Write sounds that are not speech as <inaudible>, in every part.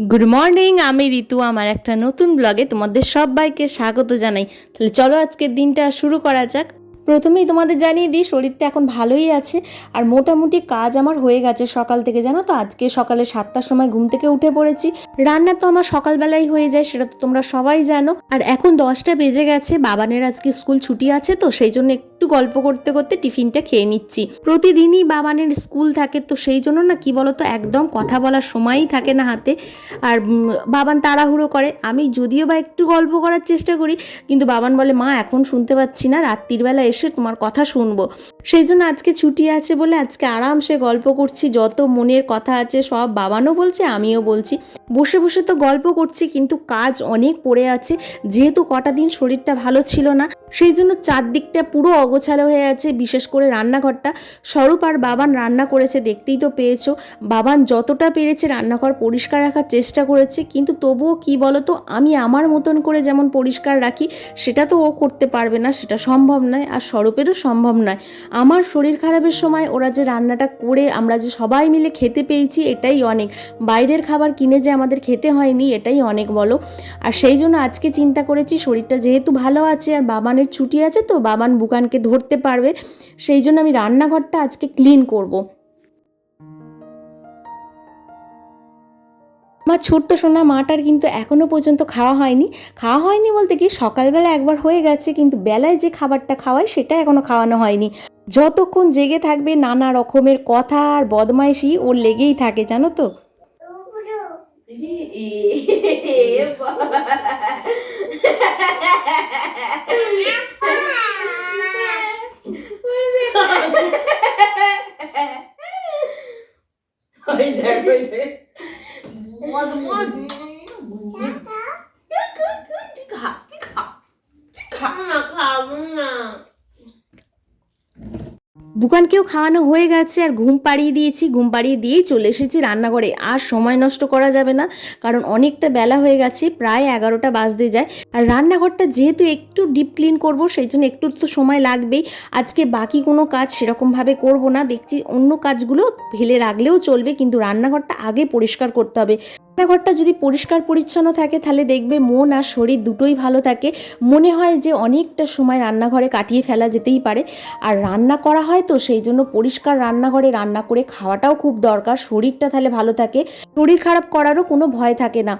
Good morning আমি ঋতু। আমার একটা নতুন ব্লগে তোমাদের সবাইকে স্বাগত জানাই। তাহলে চলো আজকের দিনটা শুরু করা যাক। প্রথমেই তোমাদের জানিয়ে দিই, শরীরটা এখন ভালোই আছে আর মোটামুটি কাজ আমার হয়ে গেছে সকাল থেকে, জানো তো? আজকে সকালে সাতটার সময় ঘুম থেকে উঠে পড়েছি। রান্না তো আমার সকালবেলাই হয়ে যায়, সেটা তো তোমরা সবাই জানো। আর এখন দশটা বেজে গেছে, বাবানের আজকে স্কুল ছুটি আছে তো, সেই জন্য একটু গল্প করতে করতে টিফিনটা খেয়ে নিচ্ছি। প্রতিদিনই বাবানের স্কুল থাকে তো, সেই জন্য না, কি বলতো, একদম কথা বলার সময়ই থাকে না হাতে। আর বাবান তাড়াহুড়ো করে। আমি যদিও বা একটু গল্প করার চেষ্টা করি, কিন্তু বাবান বলে, মা, এখন শুনতে পাচ্ছি না, রাত্রির বেলা এসে। তোমার কথা শুনব। সেই জন্য আজকে ছুটি আছে বলে আজকে আরামসে গল্প করছি, যত মনের কথা আছে সব বাবানও বলছে, আমিও বলছি। বসে বসে তো গল্প করছি, কিন্তু কাজ অনেক পড়ে আছে, যেহেতু কটা দিন শরীরটা ভালো ছিল না সেই জন্য চারদিকটা পুরো অগোছালো হয়ে আছে, বিশেষ করে রান্নাঘরটা। স্বরূপ আর বাবান রান্না করেছে, দেখতেই তো পেয়েছ। বাবান যতটা পেরেছে রান্নাঘর পরিষ্কার রাখার চেষ্টা করেছে, কিন্তু তবুও কি বলতো, আমি আমার মতন করে যেমন পরিষ্কার রাখি, সেটা তো ও করতে পারবে না, সেটা সম্ভব নয়, আর স্বরূপেরও সম্ভব নয়। আমার শরীর খারাপের সময় ওরা যে রান্নাটা করে আমরা যে সবাই মিলে খেতে পেয়েছি, এটাই অনেক। বাইরের খাবার কিনে যে আমাদের খেতে হয়নি, এটাই অনেক, বলো। আর সেই জন্য আজকে চিন্তা করেছি শরীরটা যেহেতু ভালো আছে আর বাবানের ছুটি আছে, তো বাবান বুকানকে ধরতে পারবে। সেই জন্য আমি রান্নাঘরটা আজকে ক্লিন করব। আমার ছোট্ট সোনা মাটার কিন্তু এখনও পর্যন্ত খাওয়া হয়নি। খাওয়া হয়নি বলতে কি সকালবেলা একবার হয়ে গেছে কিন্তু বেলায় যে খাবারটা খাওয়ায় সেটা এখনও খাওয়ানো হয়নি। যতক্ষণ জেগে থাকবে নানা রকমের কথা আর বদমাইশি ওর লেগেই থাকে জানো তো? ওই দেখো <laughs> এই যে। মদ মদ খা খা খা না খাব না বুকানকেও খাওয়ানো হয়ে গেছে, আর ঘুম পাড়িয়ে দিয়েছি, ঘুম পাড়িয়ে দিয়েই চলে এসেছি রান্নাঘরে। আর সময় নষ্ট করা যাবে না, কারণ অনেকটা বেলা হয়ে গেছে, প্রায় এগারোটা বাজতে যায়। আর রান্নাঘরটা যেহেতু একটু ডিপ ক্লিন করব, সেই জন্য একটু তো সময় লাগবেই। আজকে বাকি কোনো কাজ সেরকমভাবে করব না, দেখছি অন্য কাজগুলো ফেলে রাখলেও চলবে, কিন্তু রান্নাঘরটা আগে পরিষ্কার করতে হবে। রান্নাঘরটা যদি পরিষ্কার পরিচ্ছন্ন থাকে, তাহলে দেখবে মন আর শরীর দুটোই ভালো থাকে। মনে হয় যে অনেকটা সময় রান্নাঘরে কাটিয়ে ফেলা যেতেই পারে। আর রান্না করা হয় তো, সেই জন্য পরিষ্কার রান্নাঘরে রান্না করে খাওয়াটাও খুব দরকার। শরীরটা তাহলে ভালো থাকে। শরীর খারাপ করারও কোনো ভয় থাকে না।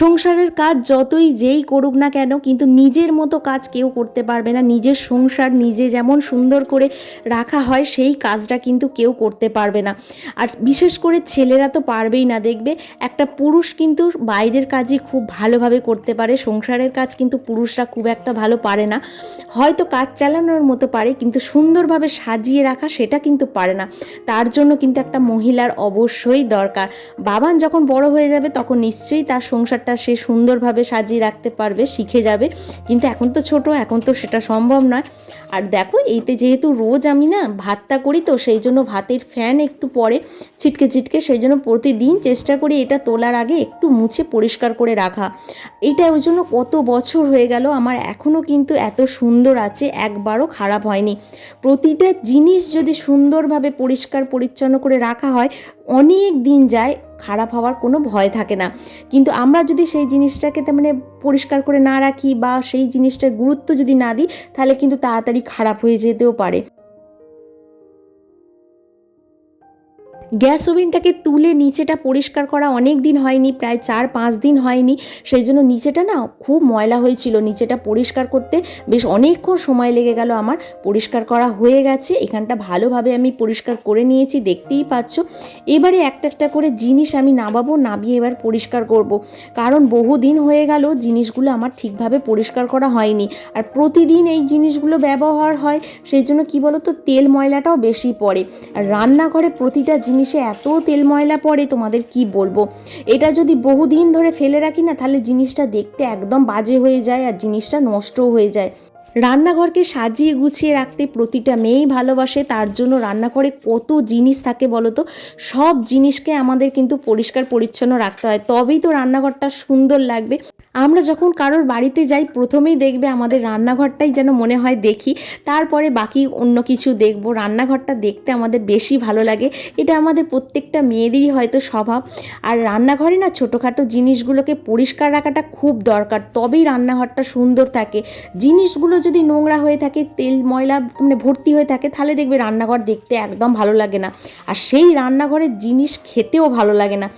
সংসারের কাজ যতই যেই করুক না কেন, কিন্তু নিজের মতো কাজ কেউ করতে পারবে না। নিজের সংসার নিজে যেমন সুন্দর করে রাখা হয়, সেই কাজটা কিন্তু কেউ করতে পারবে না। আর বিশেষ করে ছেলেরা তো পারবেই না, দেখবে? একটা পুরুষ কিন্তু বাইরের কাজই খুব ভালোভাবে করতে পারে, সংসারের কাজ কিন্তু পুরুষরা খুব একটা ভালো পারে না। হয়তো কাজ চালানোর মতো পারে, কিন্তু সুন্দরভাবে সাজিয়ে রাখা সেটা কিন্তু পারে না। তার জন্য কিন্তু একটা মহিলার অবশ্যই দরকার। বাবান যখন বড় হয়ে যাবে, তখন নিশ্চয়ই তার সংসারটা সে সুন্দরভাবে সাজিয়ে রাখতে পারবে, শিখে যাবে। কিন্তু এখন তো ছোট, এখন তো সেটা সম্ভব নয়। আর দেখো, এইতে যেহেতু রোজ আমি না ভাতটা করি তো সেই জন্য ভাতের ফ্যান একটু পরে ছিটকে ছিটকে সেই জন্য প্রতিদিন চেষ্টা করি এটা তোলার আগে একটু মুছে পরিষ্কার করে রাখা। এটা ওই জন্য কত বছর হয়ে গেল, আমার এখনও কিন্তু এত সুন্দর আছে, একবারও খারাপ হয়নি। প্রতিটা জিনিস যদি সুন্দরভাবে পরিষ্কার পরিচ্ছন্ন করে রাখা হয়, অনেক দিন যায় খারাপ হওয়ার কোনো ভয় থাকে না। কিন্তু আমরা যদি সেই জিনিসটাকে তার মানে পরিষ্কার করে না রাখি বা সেই জিনিসটার গুরুত্ব যদি না দিই, তাহলে কিন্তু তাড়াতাড়ি খারাপ হয়ে যেতেও পারে। গ্যাস ওভেনটাকে তুলে নিচেটা পরিষ্কার করা অনেক দিন হয়নি, প্রায় চার পাঁচ দিন হয়নি। সেই জন্য নিচেটা না খুব ময়লা হয়েছিল, নিচেটা পরিষ্কার করতে বেশ অনেকক্ষণ সময় লেগে গেল আমার। পরিষ্কার করা হয়ে গেছে, এখানটা ভালোভাবে আমি পরিষ্কার করে নিয়েছি, দেখতেই পাচ্ছ। এবারে একটা একটা করে জিনিস আমি নামাবো, নামিয়ে এবার পরিষ্কার করব। কারণ বহুদিন হয়ে গেল জিনিসগুলো আমার ঠিকভাবে পরিষ্কার করা হয়নি। আর প্রতিদিন এই জিনিসগুলো ব্যবহার হয়, সেই জন্য কী বলো তো তেল ময়লাটাও বেশি পড়ে। আর রান্নাঘরে প্রতিটা জিনিসে এত তেল ময়লা পড়ে, তোমাদের কি বলব? এটা যদি বহুদিন ধরে ফেলে রাখি না, তাহলে জিনিসটা দেখতে একদম বাজে হয়ে যায় আর জিনিসটা নষ্টও হয়ে যায়। রান্নাঘরকে সাজিয়ে গুছিয়ে রাখতে প্রতিটা মেয়েই ভালোবাসে, তার জন্য রান্নাঘরে কত জিনিস থাকে বলো তো? সব জিনিসকে আমাদের কিন্তু পরিষ্কার পরিচ্ছন্ন রাখতে হয়। তবেই তো রান্নাঘরটা সুন্দর লাগবে। আমরা যখন কারোর বাড়িতে যাই, প্রথমেই দেখবে আমাদের রান্নাঘরটাই যেন মনে হয় দেখি। তারপরে বাকি অন্য কিছু দেখব। রান্নাঘরটা দেখতে আমাদের বেশি ভালো লাগে। এটা আমাদের প্রত্যেকটা মেয়েদেরই হয়তো স্বভাব। আর রান্নাঘরে না ছোটোখাটো জিনিসগুলোকে পরিষ্কার রাখাটা খুব দরকার। তবেই রান্নাঘরটা সুন্দর থাকে। জিনিসগুলো যদি নোংরা হয়ে থাকে, তেল, ময়লা মানে ভর্তি হয়ে থাকে, তাহলে দেখবে রান্নাঘর দেখতে একদম ভালো লাগে না। আর সেই রান্নাঘরের জিনিস খেতেও ভালো লাগে না।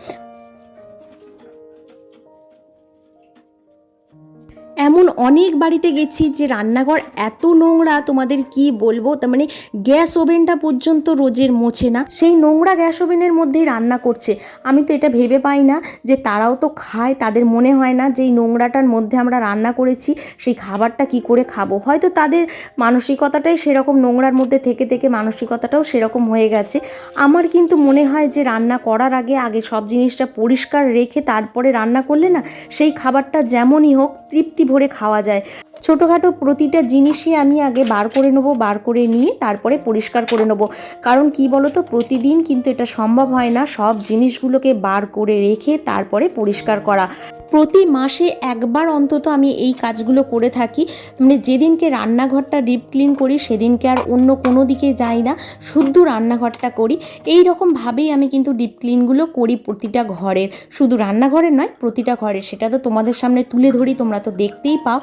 এমন অনেক বাড়িতে গেছি যে রান্নাঘর এত নোংরা, তোমাদের কি বলব? তার মানে গ্যাস ওভেনটা পর্যন্ত রোজের মোছে না। সেই নোংরা গ্যাস ওভেনের মধ্যেই রান্না করছে। আমি তো এটা ভেবে পাই না যে তারাও তো খায়, তাদের মনে হয় না যে এই নোংরাটার মধ্যে আমরা রান্না করেছি, সেই খাবারটা কি করে খাব? হয়তো তাদের মানসিকতাটাই সেরকম নোংরার মধ্যে থেকে থেকে মানসিকতাটাও সেরকম হয়ে গেছে। আমার কিন্তু মনে হয় যে রান্না করার আগে আগে সব জিনিসটা পরিষ্কার রেখে তারপরে রান্না করলে না, সেই খাবারটা যেমনই হোক তৃপ্তি ভরে খাওয়া যায়। ছোটোখাটো প্রতিটা জিনিসই আমি আগে বার করে নেব, বার করে নিয়ে তারপরে পরিষ্কার করে নেব। কারণ কি বলো তো প্রতিদিন কিন্তু এটা সম্ভব হয় না সব জিনিসগুলোকে বার করে রেখে তারপরে পরিষ্কার করা। প্রতি মাসে একবার অন্তত আমি এই কাজগুলো করে থাকি। মানে যেদিনকে রান্নাঘরটা ডিপ ক্লিন করি, সেদিনকে আর অন্য কোনো দিকে যাই না শুধু রান্নাঘরটা করি। এই রকমভাবেই আমি কিন্তু ডিপ ক্লিনগুলো করি প্রতিটা ঘরের। শুধু রান্নাঘরের নয়, প্রতিটা ঘরের। সেটা তো তোমাদের সামনে তুলে ধরি, তোমরা তো দেখতেই পাও।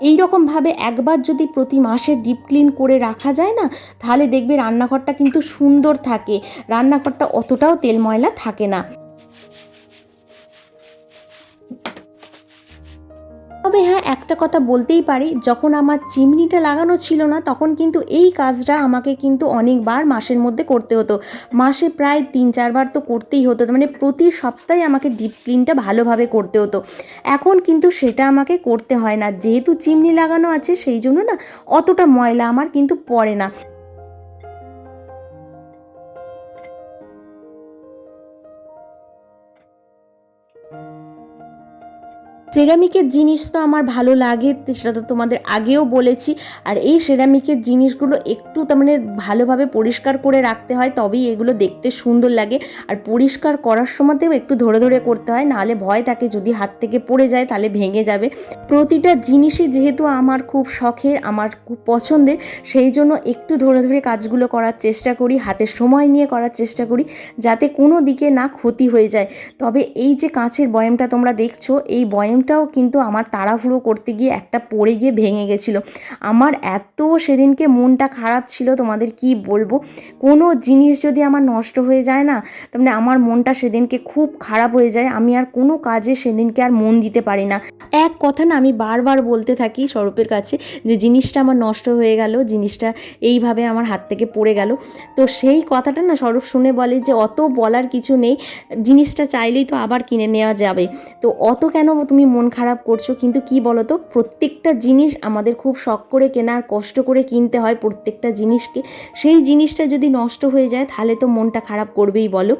এই রকমভাবে একবার যদি প্রতি মাসে ডিপ ক্লিন করে রাখা যায় না, তাহলে দেখবে রান্নাঘরটা কিন্তু সুন্দর থাকে। রান্নাঘরটা অতটাও তেল ময়লা থাকে না। তবে হ্যাঁ একটা কথা বলতেই পারি, যখন আমার চিমনিটা লাগানো ছিল না, তখন কিন্তু এই কাজটা আমাকে কিন্তু অনেকবার মাসের মধ্যে করতে হতো। মাসে প্রায় তিন, চারবার তো করতেই হতো মানে প্রতি সপ্তাহে আমাকে ডিপ ক্লিনটা ভালোভাবে করতে হতো। এখন কিন্তু সেটা আমাকে করতে হয় না, যেহেতু চিমনি লাগানো আছে, সেই জন্য না অতটা ময়লা আমার কিন্তু পড়ে না। সেরামিকের জিনিস তো আমার ভালো লাগে, সেটা তো তোমাদের আগেও বলেছি। আর এই সেরামিকের জিনিসগুলো একটু তার মানে ভালোভাবে পরিষ্কার করে রাখতে হয়, তবেই এগুলো দেখতে সুন্দর লাগে। আর পরিষ্কার করার সময়তেও একটু ধরে ধরে করতে হয়, নাহলে ভয় থাকে, যদি হাত থেকে পড়ে যায় তাহলে ভেঙে যাবে। প্রতিটা জিনিসই যেহেতু আমার খুব শখের, আমার খুব পছন্দের, সেই জন্য একটু ধরে ধরে কাজগুলো করার চেষ্টা করি, হাতে সময় নিয়ে করার চেষ্টা করি, যাতে কোনো দিকে না ক্ষতি হয়ে যায়। তবে এই যে কাঁচের বয়ামটা তোমরা দেখছ, এই বয়ামটাও কিন্তু আমার তাড়াহুড়ো করতে গিয়ে একটা পড়ে গিয়ে ভেঙে গেছিল। আমার এত সেদিনকে মনটা খারাপ ছিল, তোমাদের কি বলব? কোনো জিনিস যদি আমার নষ্ট হয়ে যায় না মানে আমার মনটা সেদিনকে খুব খারাপ হয়ে যায়। আমি আর কোনো কাজে সেদিনকে আর মন দিতে পারি না। এক কথা না, আমি বারবার বলতে থাকি স্বরূপের কাছে যে, জিনিসটা আমার নষ্ট হয়ে গেল, জিনিসটা এইভাবে আমার হাত থেকে পড়ে গেল। তো সেই কথাটা না স্বরূপ শুনে বলে যে, অত বলার কিছু নেই, জিনিসটা চাইলেই তো আবার কিনে নেওয়া যাবে। তো অত কেন তুমি মন খারাপ করছ, কিন্তু কি বলো তো প্রত্যেকটা জিনিস আমাদের খুব শখ করে কেনার কষ্ট করে কিনতে হয় প্রত্যেকটা জিনিসকে। সেই জিনিসটা যদি নষ্ট হয়ে যায়, তাহলে তো মনটা খারাপ করবেই বলো।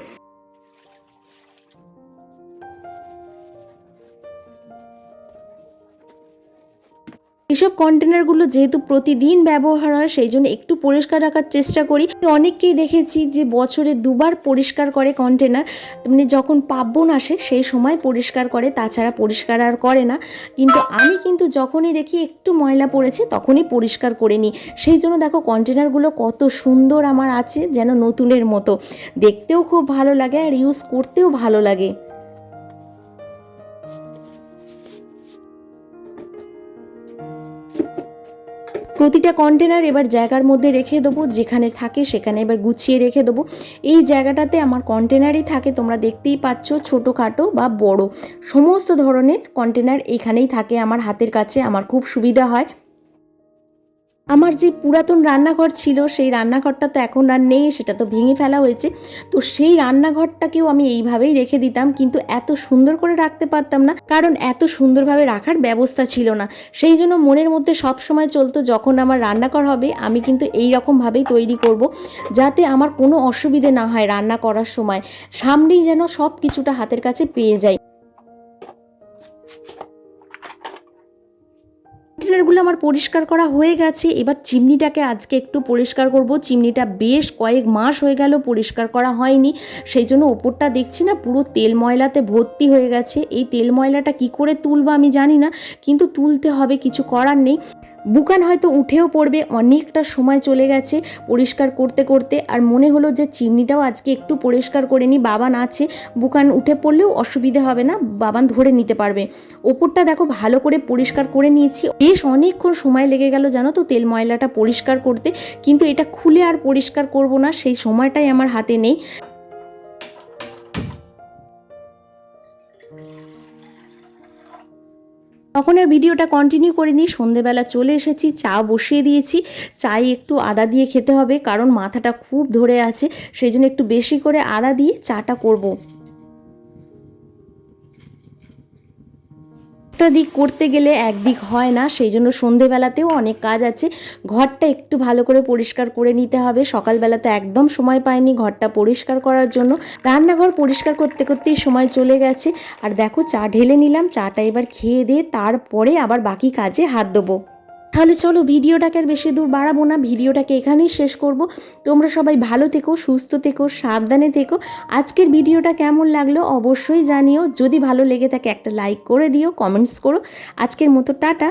এসব কন্টেনারগুলো যেহেতু প্রতিদিন ব্যবহার হয়, সেই জন্য একটু পরিষ্কার রাখার চেষ্টা করি। অনেককেই দেখেছি যে বছরে দুবার পরিষ্কার করে কন্টেনার মানে যখন পার্বণ আসে, সেই সময় পরিষ্কার করে, তাছাড়া পরিষ্কার আর করে না। কিন্তু আমি কিন্তু যখনই দেখি একটু ময়লা পড়েছে, তখনই পরিষ্কার করে নিই। সেই জন্য দেখো কন্টেনারগুলো কত সুন্দর আমার আছে, যেন নতুনের মতো। দেখতেও খুব ভালো লাগে আর ইউজ করতেও ভালো লাগে। প্রতিটা কন্টেনার এবার জায়গার মধ্যে রেখে দেবো, যেখানে থাকে সেখানে এবার গুছিয়ে রেখে দেবো। এই জায়গাটাতে আমার কন্টেনারই থাকে, তোমরা দেখতেই পাচ্ছ, ছোটোখাটো বা বড়। সমস্ত ধরনের কন্টেনার এখানেই থাকে আমার হাতের কাছে, আমার খুব সুবিধা হয়। আমার যে পুরাতন রান্নাঘর ছিল, সেই রান্নাঘরটা তো এখন আর নেই, সেটা তো ভেঙে ফেলা হয়েছে। তো সেই রান্নাঘরটাকেও আমি এইভাবেই রেখে দিতাম, কিন্তু এত সুন্দর করে রাখতে পারতাম না, কারণ এত সুন্দরভাবে রাখার ব্যবস্থা ছিল না। সেই জন্য মনের মধ্যে সব সময় চলতো, যখন আমার রান্নাঘর হবে, আমি কিন্তু এই রকমভাবেই তৈরি করব, যাতে আমার কোনো অসুবিধে না হয় রান্না করার সময়। সামনেই যেন সব কিছুটা হাতের কাছে পেয়ে যাই। কন্টেনারগুলো আমার পরিষ্কার করা হয়ে গেছে। এবার চিমনিটাকে আজকে একটু পরিষ্কার করব। চিমনিটা বেশ কয়েক মাস হয়ে গেল পরিষ্কার করা হয়নি। সেই জন্য ওপরটা দেখছি না, পুরো তেল ময়লাতে ভর্তি হয়ে গেছে। এই তেল ময়লাটা কি করে তুলবো আমি জানি না, কিন্তু তুলতে হবে, কিছু করার নেই। বুকান হয়তো উঠেও পড়বে, অনেকটা সময় চলে গেছে পরিষ্কার করতে করতে। আর মনে হলো যে চিমনিটাও আজকে একটু পরিষ্কার করে নিই বাবান আছে। বুকান উঠে পড়লেও অসুবিধে হবে না, বাবান ধরে নিতে পারবে। ওপরটা দেখো ভালো করে পরিষ্কার করে নিয়েছি। বেশ অনেকক্ষণ সময় লেগে গেল জানো তো তেল ময়লাটা পরিষ্কার করতে। কিন্তু এটা খুলে আর পরিষ্কার করব না, সেই সময়টাই আমার হাতে নেই। তখন আর ভিডিওটা কন্টিনিউ করিনি সন্ধেবেলা চলে এসেছি, চা বসিয়ে দিয়েছি চাই একটু আদা দিয়ে খেতে হবে, কারণ মাথাটা খুব ধরে আছে, সেই জন্য একটু বেশি করে আদা দিয়ে চাটা করব। একটা দিক করতে গেলে একদিক হয় না, সেই জন্য সন্ধেবেলাতেও অনেক কাজ আছে। ঘরটা একটু ভালো করে পরিষ্কার করে নিতে হবে। সকালবেলা তো একদম সময় পাইনি ঘরটা পরিষ্কার করার জন্য। রান্নাঘর পরিষ্কার করতে করতেই সময় চলে গেছে। আর দেখো চা ঢেলে নিলাম, চাটা এবার খেয়ে দিয়ে তারপরে আবার বাকি কাজে হাত দেবো। তাহলে চলো ভিডিওটাকে আর বেশি দূর বাড়াবো না, ভিডিওটাকে এখানেই শেষ করব। তোমরা সবাই ভালো থেকো, সুস্থ থেকো, সাবধানে থেকো। আজকের ভিডিওটা কেমন লাগল অবশ্যই জানিও। যদি ভালো লেগে থাকে একটা লাইক করে দিও, কমেন্টস করো। আজকের মতো টাটা।